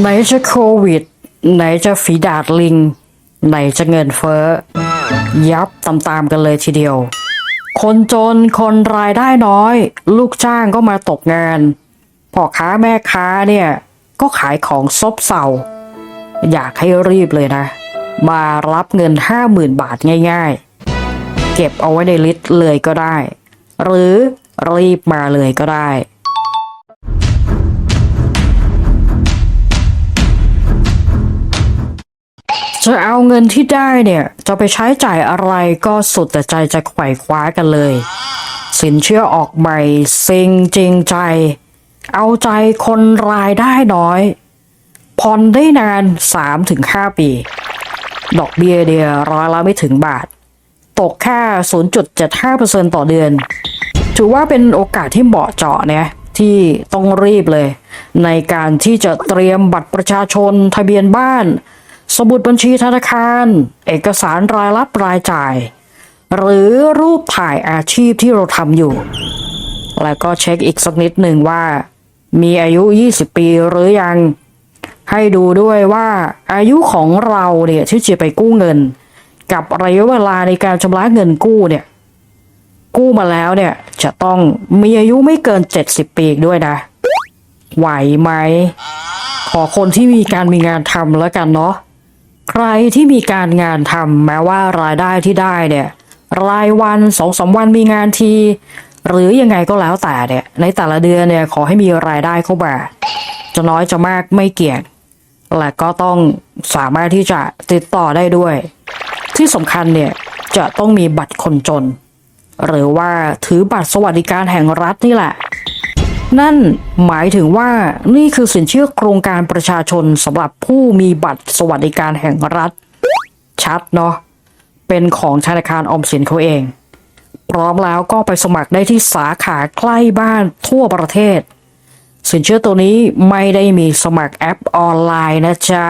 ไหนจะโควิด ไหนจะฝีดาดลิง ไหนจะเงินเฟ้อ ยับตามๆกันเลยทีเดียว คนจนคนรายได้น้อย ลูกจ้างก็มาตกงานพ่อค้าแม่ค้าเนี่ย ก็ขายของซบเซาอยากให้รีบเลยนะ มารับเงินห้าหมื่นบาทง่าย ๆ เก็บเอาไว้ในลิสต์เลยก็ได้ หรือรีบมาเลยก็ได้ จะเอาเงินที่ได้เนี่ย จะไปใช้จ่ายอะไรก็สุดแต่ใจจะไขว่คว้ากันเลย สินเชื่อออกใหม่ซิงจริงใจ เอาใจคนรายได้น้อยผ่อนได้นาน 3-5 ปี ดอกเบี้ยเดียวร้อยละไม่ถึงบาท ตกแค่ 0.75%ต่อเดือน ถือว่าเป็นโอกาสที่เหมาะเจาะเนี่ยที่ต้องรีบเลย ในการที่จะเตรียมบัตรประชาชนทะเบียนบ้าน สมุดบัญชีธนาคาร เอกสารรายรับรายจ่าย หรือรูปถ่ายอาชีพที่เราทำอยู่ แล้วก็เช็คอีกสักนิดหนึ่งว่า มีอายุ 20 ปีหรือยัง ให้ดูด้วยว่าอายุของเราเนี่ยที่จะไปกู้เงิน กับระยะเวลาในการชำระเงินกู้เนี่ย กู้มาแล้วเนี่ยจะต้องมีอายุไม่เกิน 70 ปีอีด้วยนะ ไหวไหมขอคนที่มีการมีงานทำแล้วกันเนาะ ใครที่มีการงานทำแม้ว่ารายได้ที่ได้เนี่ย รายวันสองสามวันมีงานที หรือยังไงก็แล้วแต่เนี่ย ในแต่ละเดือนเนี่ยขอให้มีรายได้เข้ามาจะน้อยจะมากไม่เกี่ยงและก็ต้องสามารถที่จะติดต่อได้ด้วย ที่สำคัญเนี่ยจะต้องมีบัตรคนจน หรือว่าถือบัตรสวัสดิการแห่งรัฐนี่แหละ นั่นหมายถึงว่านี่คือสินเชื่อโครงการประชาชนสำหรับผู้มีบัตรสวัสดิการแห่งรัฐ ชัดเนาะเป็นของธนาคารออมสินเขาเอง พร้อมแล้วก็ไปสมัครได้ที่สาขาใกล้บ้านทั่วประเทศ สินเชื่อตัวนี้ไม่ได้มีสมัครแอปออนไลน์นะจ๊ะ